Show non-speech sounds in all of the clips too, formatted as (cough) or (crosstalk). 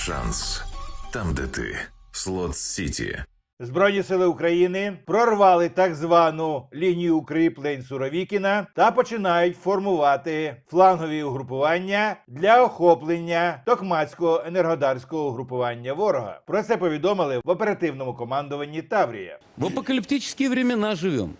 шанс там, де ти. Слот Сіті. Збройні сили України прорвали так звану лінію укріплень Суровікіна та починають формувати флангові угрупування для охоплення токмацького енергодарського угрупування ворога. Про це повідомили в оперативному командуванні Таврія. В апокалиптические времена живем.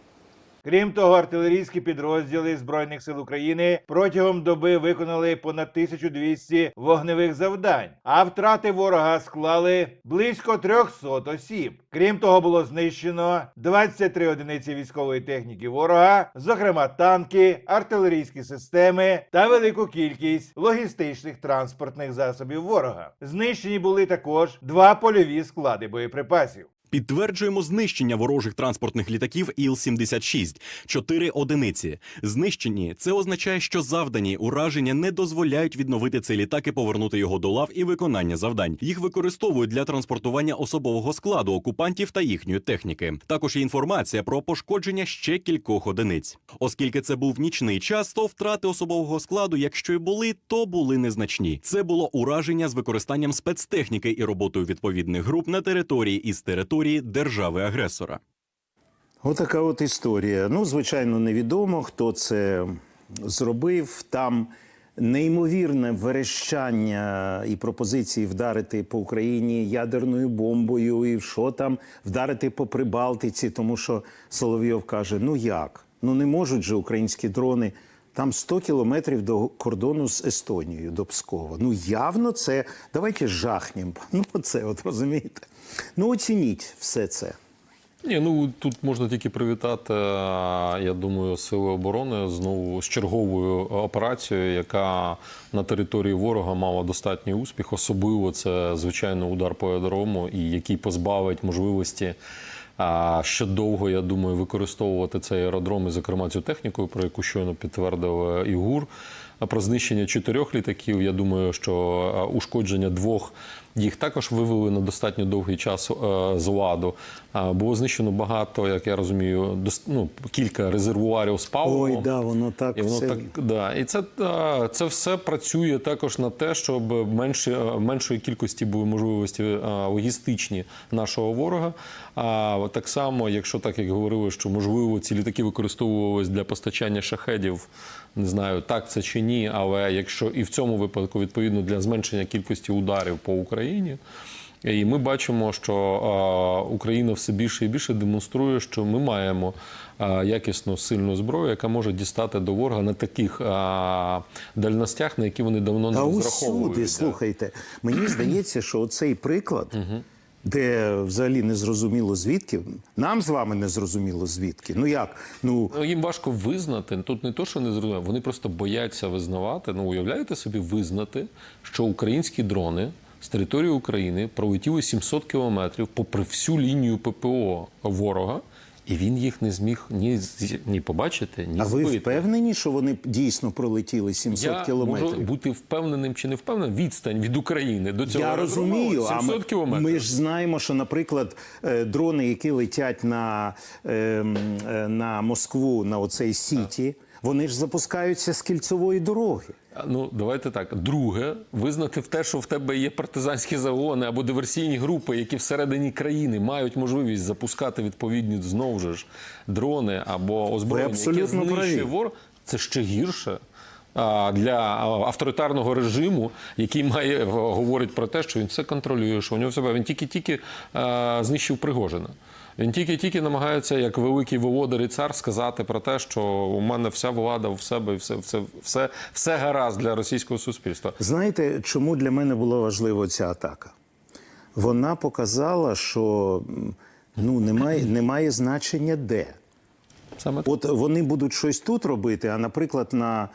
Крім того, артилерійські підрозділи збройних сил України протягом доби виконали понад 1200 вогневих завдань, а втрати ворога склали близько 300 осіб. Крім того, було знищено 23 одиниці військової техніки ворога, зокрема танки, артилерійські системи та велику кількість логістичних транспортних засобів ворога. Знищені були також два польові склади боєприпасів. Підтверджуємо знищення ворожих транспортних літаків Іл-76. Чотири одиниці. Знищені це означає, що завдані ураження не дозволяють відновити цей літак і повернути його до лав і виконання завдань. Їх використовують для транспортування особового складу окупантів та їхньої техніки. Також є інформація про пошкодження ще кількох одиниць. Оскільки це був нічний час, то втрати особового складу, якщо й були, то були незначні. Це було ураження з використанням спецтехніки і роботою відповідних груп на території із території держави-агресора. Отака от історія. Ну, звичайно, невідомо, хто це зробив. Там неймовірне верещання і пропозиції вдарити по Україні ядерною бомбою, і що там вдарити по Прибалтиці, тому що Соловйов каже: ну як? Ну не можуть же українські дрони. Там 100 кілометрів до кордону з Естонією, до Пскова. Ну явно це. Давайте жахнем. (laughs) Ну, оце, от розумієте. Ну, оцініть все це. Ні, ну тут можна тільки привітати, е, я думаю, сили оборони знову з черговою операцією, яка на території ворога мала достатній успіх. Особливо це звичайно удар по аеродрому, і який позбавить можливості а, ще довго, я думаю, використовувати цей аеродром, і зокрема цю техніку, про яку щойно підтвердив е, Ігур. А Про знищення чотирьох літаків. Я думаю, що е, ушкодження двох їх також вивели на достатньо довгий час е, з ладу. Було знищено багато, як я розумію, ну, кілька резервуарів з паливом. Ой, да, воно так. І воно все... так да. І це, е, це все працює також на те, щоб менше, е, меншої кількості були можливості е, логістичні нашого ворога. А так само, якщо так як говорили, що можливо ці літаки використовувались для постачання шахедів, не знаю, так це чи ні, але якщо і в цьому випадку відповідно для зменшення кількості ударів по Україні. І ми бачимо, що е, Україна все більше і більше демонструє, що ми маємо е, якісну сильну зброю, яка може дістати до ворога на таких е, дальностях, на які вони давно не розраховують. усюди, слухайте, мені здається, що оцей приклад, де взагалі не зрозуміло звідки, нам з вами не зрозуміло звідки. Ну як? Ну Ну, їм важко визнати. Тут не то, що не зрозуміло, вони просто бояться визнавати. Ну, уявляєте собі, визнати, що українські дрони з території України пролетіли 700 кілометрів попри всю лінію ППО ворога, і він їх не зміг ні, ні побачити, ні а ви впевнені, що вони дійсно пролетіли 700 Я кілометрів? можу бути впевненим чи не впевненим. Відстань від України до цього Я розумію, а 700 ми, кілометрів. ми ж знаємо, що, наприклад, е, дрони, які летять на, е, м, е, на Москву, на оцей Сіті, вони ж запускаються з кільцевої дороги. Ну, давайте так. Друге, визнати в те, що в тебе є партизанські загони або диверсійні групи, які всередині країни мають можливість запускати відповідні знову ж дрони або озброєння, яке знищує ворог, це ще гірше. Для авторитарного режиму, який має е, говорить про те, що він все контролює, що у нього себе він тільки-тільки знищив Пригожина. Він тільки-тільки намагається, як великий володар і цар, сказати про те, що у мене вся влада в себе, і все, все, все, все гаразд для російського суспільства. Знаєте, чому для мене була важлива ця атака? Вона показала, що ну, немає, немає значення де. Саме. От вони будуть щось тут робити, а наприклад, на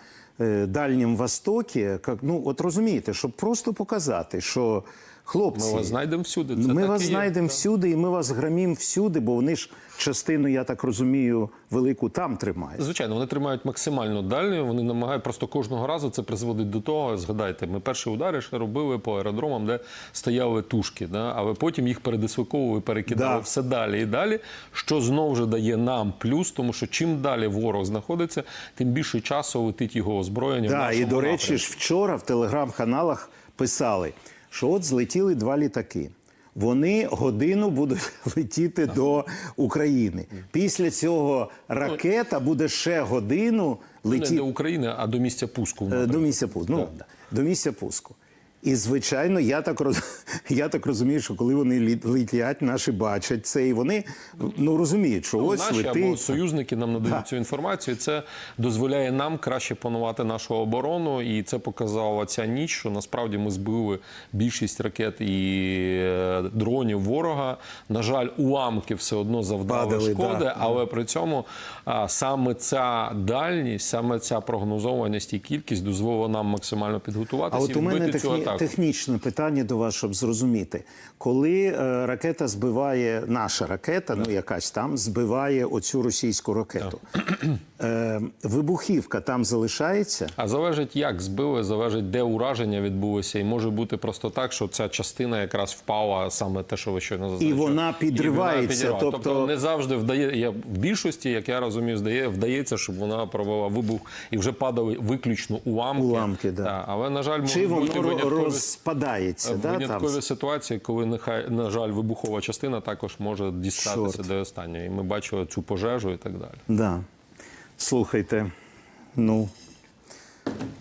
Дальнім Востокі, як, ну от розумієте, щоб просто показати, що хлопці, Ми вас знайдемо всюди. Це ми вас знайдемо всюди, і ми вас грамім всюди, бо вони ж частину, я так розумію, велику там тримають. Звичайно, вони тримають максимально дальньо. Вони намагають просто кожного разу це призводить до того. Згадайте, ми перші удари ще робили по аеродромам, де стояли тушки, да? але потім їх передислоковували, перекидали Да. все далі і далі. Що знову ж дає нам плюс, тому що чим далі ворог знаходиться, тим більше часу летить його озброєння. в Да, і до речі, напрямку. ж вчора в телеграм-каналах писали, що от злетіли два літаки. Вони годину будуть (laughs) летіти до України. Після цього ракета буде ще годину Не летіти до України, а до місця пуску. Е, До місця пуску. Ну, да. до місця пуску. І звичайно, я так роз... (laughs) я так розумію, що коли вони лі- летять, наші бачать це, і вони ну розуміють, що ось Наші летить. або союзники нам надають цю інформацію. Це дозволяє нам краще панувати нашу оборону, і це показала ця ніч, що насправді ми збили більшість ракет і е, дронів ворога. На жаль, уламки все одно завдали Падали, шкоди, да. але при цьому а, саме ця дальність, саме ця прогнозованість і кількість дозволила нам максимально підготуватися і вбити цю техні... атаку. технічне питання до вас, щоб зрозуміти. Коли е, ракета збиває, наша ракета, ну якась там, збиває оцю російську ракету, е, вибухівка там залишається. А залежить, як збили, залежить, де ураження відбулося, і може бути просто так, що ця частина якраз впала саме те, що ви щойно зазначили. вона підривається, І вона підриває. тобто- не завжди вдає. Я в більшості, як я розумію, здає вдається, щоб вона провела вибух і вже падали виключно уламки. Уламки, да. Та, але на жаль, Чи бути воно розпадається? Да, виняткові там? ситуації, коли нехай на жаль вибухова частина також може дістатися Чорт. до останньої. І ми бачили цю пожежу і так далі. Да. Слухайте, ну.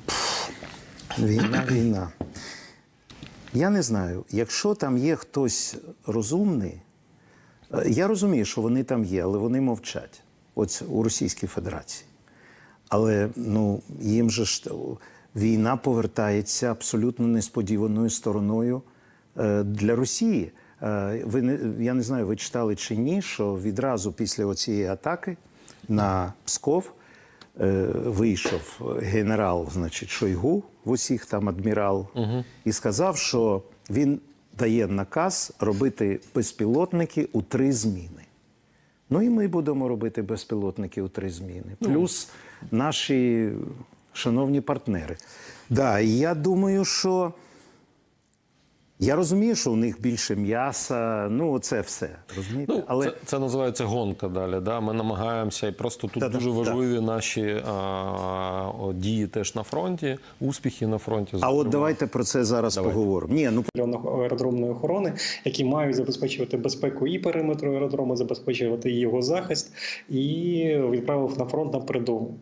пф, Війна, війна. Я не знаю, якщо там є хтось розумний, е, я розумію, що вони там є, але вони мовчать. От у Російській Федерації. Але ну, їм же ж війна повертається абсолютно несподіваною стороною е, для Росії. Е, ви я не знаю, ви читали чи ні, що відразу після цієї атаки на Псков е, вийшов генерал, значить, Шойгу в усіх там адмірал, і сказав, що він дає наказ робити безпілотники у три зміни. Ну і ми будемо робити безпілотники у три зміни. Плюс наші шановні партнери. Да, я думаю, що я розумію, що у них більше м'яса, ну це все. Розумієте? Ну, Але це, це називається гонка далі. Да? Ми намагаємося, і просто тут Та-да, дуже да. важливі наші а, о, дії теж на фронті, успіхи на фронті. а от давайте про це зараз поговоримо. Ні, ну аеродромної охорони, які мають забезпечувати безпеку і периметру аеродрому, забезпечувати його захист, і відправив на фронт на передову.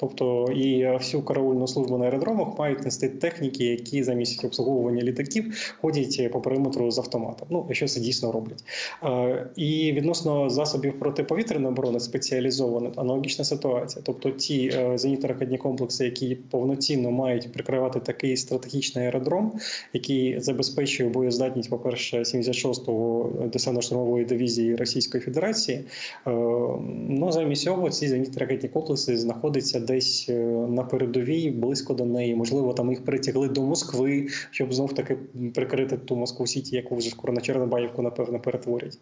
Тобто і всю караульну службу на аеродромах мають нести техніки, які замість обслуговування літаків ходять по периметру з автоматом. Ну, якщо це дійсно роблять. Е, І відносно засобів протиповітряної оборони спеціалізованих, аналогічна ситуація. Тобто ті е, зенітно-ракетні комплекси, які повноцінно мають прикривати такий стратегічний аеродром, який забезпечує боєздатність, по-перше, 76-го десантно-штурмової дивізії Російської Федерації. Е, Ну замість цього ці зенітно-ракетні комплекси знаходяться десь е, на передовій, близько до неї. Можливо, там їх притягли до Москви, щоб знов таки прикрити ту Москву Сіті, яку вже скоро на Чорнобаївку, напевно, перетворять.